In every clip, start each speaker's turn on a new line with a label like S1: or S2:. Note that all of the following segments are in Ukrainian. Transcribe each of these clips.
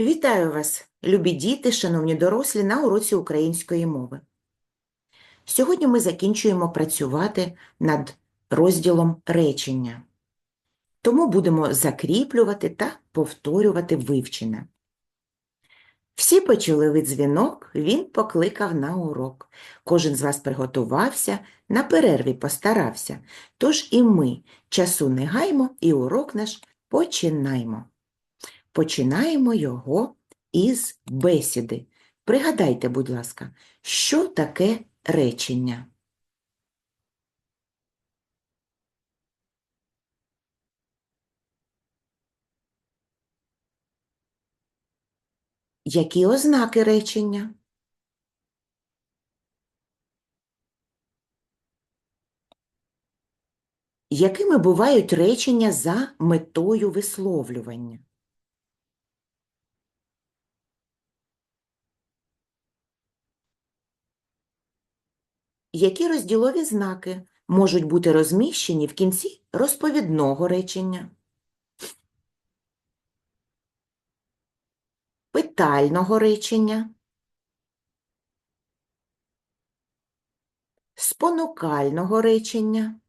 S1: Вітаю вас, любі діти, шановні дорослі, на уроці української мови. Сьогодні ми закінчуємо працювати над розділом речення. Тому будемо закріплювати та повторювати вивчене. Всі почули дзвінок, він покликав на урок. Кожен з вас приготувався, на перерві постарався. Тож і ми часу не гаймо і урок наш починаймо. Починаємо його із бесіди. Пригадайте, будь ласка, що таке речення? Які ознаки речення? Якими бувають речення за метою висловлювання? Які розділові знаки можуть бути розміщені в кінці розповідного речення? Питального речення? Спонукального речення?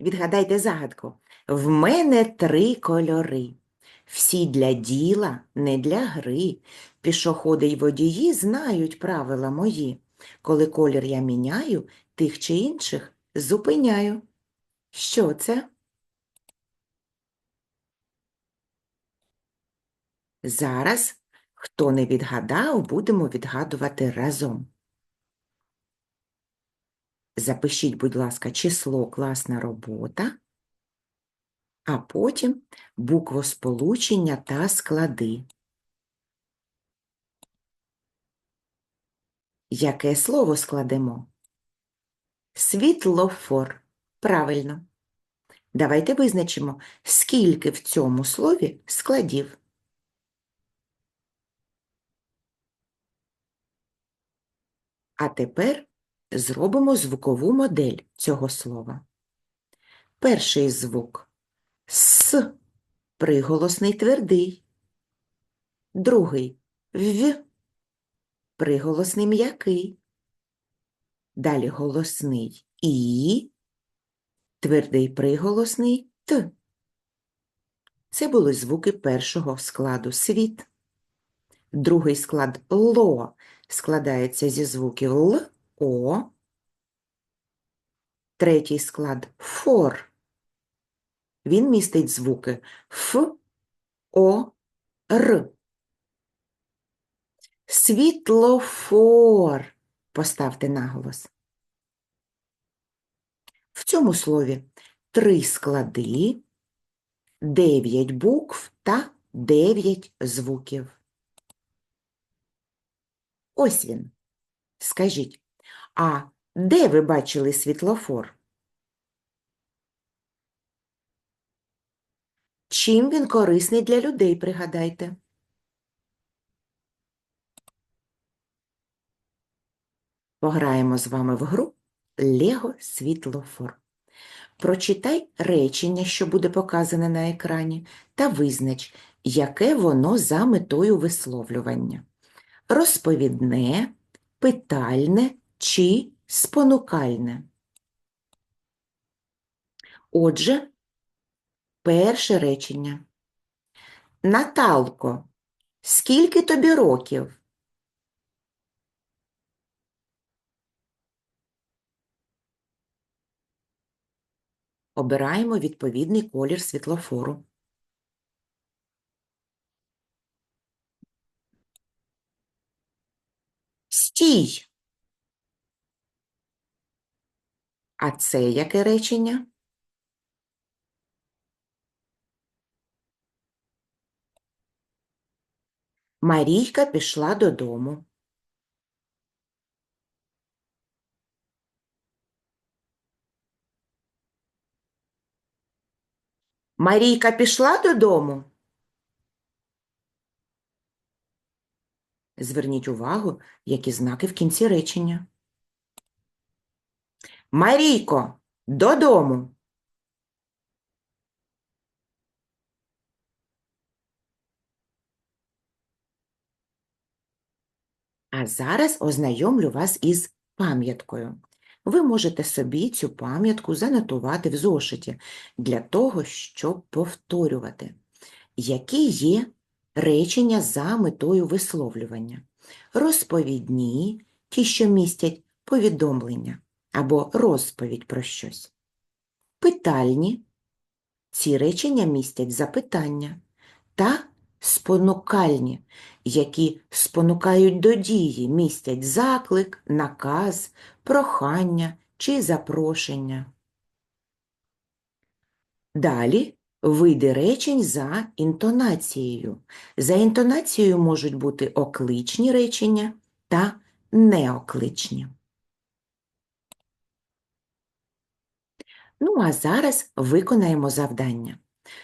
S1: Відгадайте загадку. В мене три кольори. Всі для діла, не для гри. Пішоходи й водії знають правила мої. Коли колір я міняю, тих чи інших зупиняю. Що це? Зараз, хто не відгадав, будемо відгадувати разом. Запишіть, будь ласка, число класна робота, а потім буквосполучення та склади. Яке слово складемо? Світлофор. Правильно. Давайте визначимо, скільки в цьому слові складів. А тепер зробимо звукову модель цього слова. Перший звук С, приголосний твердий. Другий В, приголосний м'який. Далі голосний І, твердий приголосний Т. Це були звуки першого складу світ. Другий склад ЛО складається зі звуків Л, О. Третій склад ФОР. Він містить звуки Ф, О, Р. Світлофор. Поставте наголос. В цьому слові три склади, дев'ять букв та дев'ять звуків. Ось він. Скажіть, а де ви бачили світлофор? Чим він корисний для людей, пригадайте? Пограємо з вами в гру Лего світлофор. Прочитай речення, що буде показане на екрані, та визнач, яке воно за метою висловлювання. Розповідне, питальне чи спонукальне. Отже, перше речення. Наталко, скільки тобі років? Обираємо відповідний колір світлофору. Стій! А це яке речення? Марійка пішла додому. Марійка пішла додому? Зверніть увагу, які знаки в кінці речення. Марійко, додому. А зараз ознайомлю вас із пам'яткою. Ви можете собі цю пам'ятку занотувати в зошиті для того, щоб повторювати, які є речення за метою висловлювання. Розповідні, ті, що містять повідомлення або розповідь про щось. Питальні, ці речення містять запитання та спонукальні, які спонукають до дії, містять заклик, наказ, прохання чи запрошення. Далі види речень за інтонацією. За інтонацією можуть бути окличні речення та неокличні. Ну а зараз виконаємо завдання.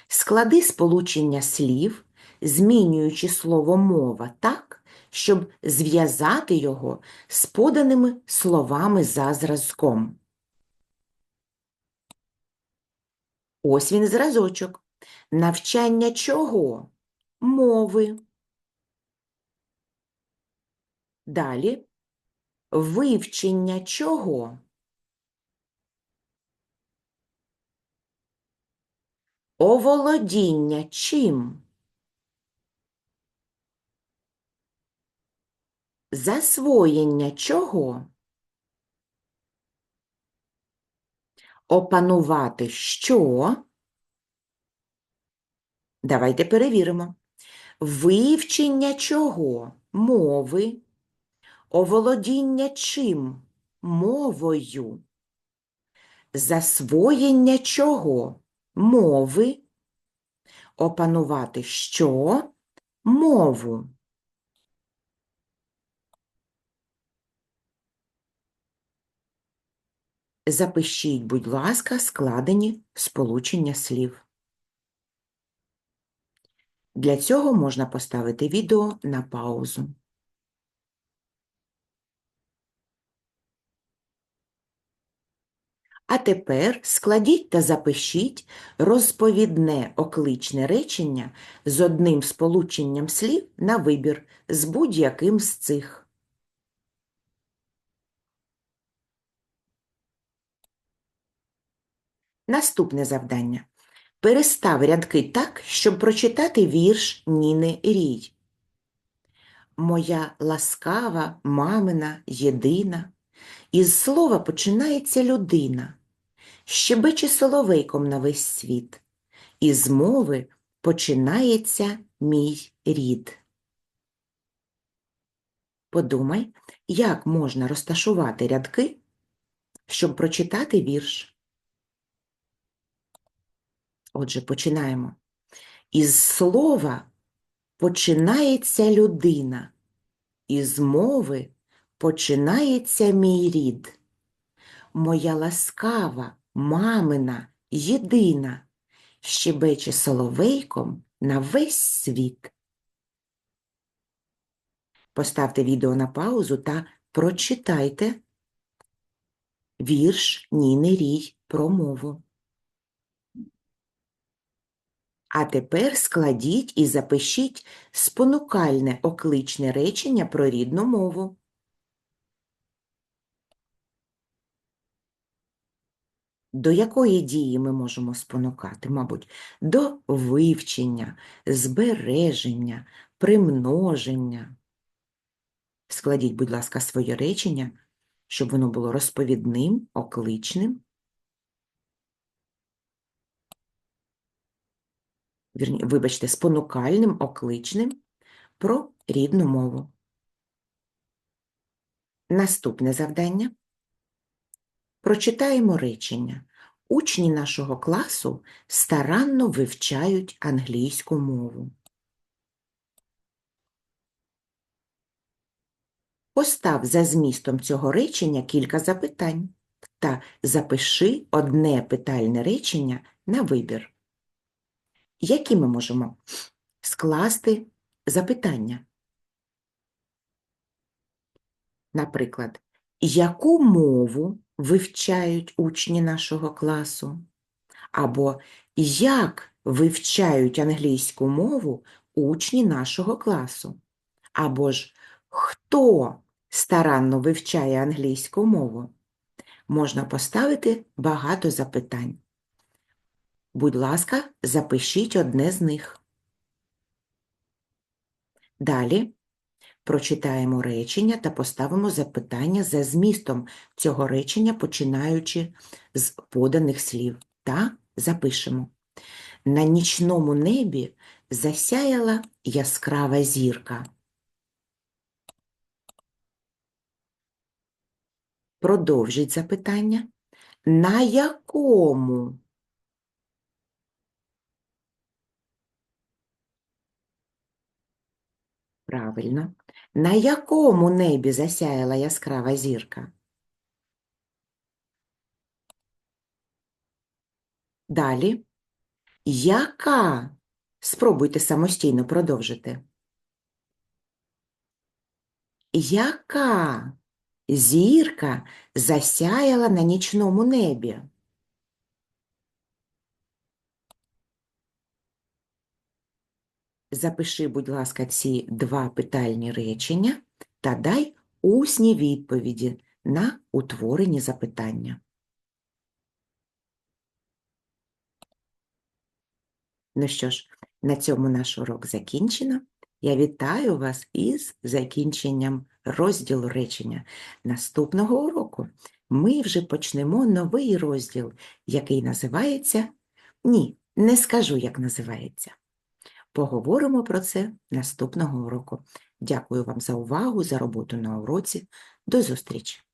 S1: Склади сполучення слів, змінюючи слово мова так, щоб зв'язати його з поданими словами за зразком. Ось він зразочок. Навчання чого? Мови. Далі вивчення чого? Оволодіння чим? Засвоєння чого? Опанувати що? Давайте перевіримо. Вивчення чого? Мови. Оволодіння чим? Мовою. Засвоєння чого? Мови. Опанувати що? Мову. Запишіть, будь ласка, складені сполучення слів. Для цього можна поставити відео на паузу. А тепер складіть та запишіть розповідне окличне речення з одним сполученням слів на вибір з будь-яким з цих. Наступне завдання. Перестав рядки так, щоб прочитати вірш Ніни Рій. Моя ласкава, мамина, єдина, із слова починається людина, щебече соловейком на весь світ, із мови починається мій рід. Подумай, як можна розташувати рядки, щоб прочитати вірш. Отже, починаємо. Із слова починається людина, із мови починається мій рід. Моя ласкава, мамина, єдина, щебече соловейком на весь світ. Поставте відео на паузу та прочитайте вірш Ніни Рій про мову. А тепер складіть і запишіть спонукальне окличне речення про рідну мову. До якої дії ми можемо спонукати? Мабуть, до вивчення, збереження, примноження. Складіть, будь ласка, своє речення, щоб воно було розповідним, окличним. Вірні, вибачте, спонукальним, окличним про рідну мову. Наступне завдання. Прочитаємо речення. Учні нашого класу старанно вивчають англійську мову. Постав за змістом цього речення кілька запитань та запиши одне питальне речення на вибір. Які ми можемо скласти запитання? Наприклад, яку мову вивчають учні нашого класу? Або як вивчають англійську мову учні нашого класу? Або ж Хто старанно вивчає англійську мову? Можна поставити багато запитань. Будь ласка, запишіть одне з них. Далі прочитаємо речення та поставимо запитання за змістом цього речення, починаючи з поданих слів, та запишемо. На нічному небі засяяла яскрава зірка. Продовжіть запитання. На якому? Правильно. На якому небі засяяла яскрава зірка? Далі. Яка? Спробуйте самостійно продовжити. Яка зірка засяяла на нічному небі? Запиши, будь ласка, ці два питальні речення та дай усні відповіді на утворені запитання. Ну що ж, на цьому наш урок закінчено. Я вітаю вас із закінченням розділу речення. Наступного уроку ми вже почнемо новий розділ, який називається Ні, не скажу, як називається. Поговоримо про це наступного уроку. Дякую вам за увагу, за роботу на уроці. До зустрічі!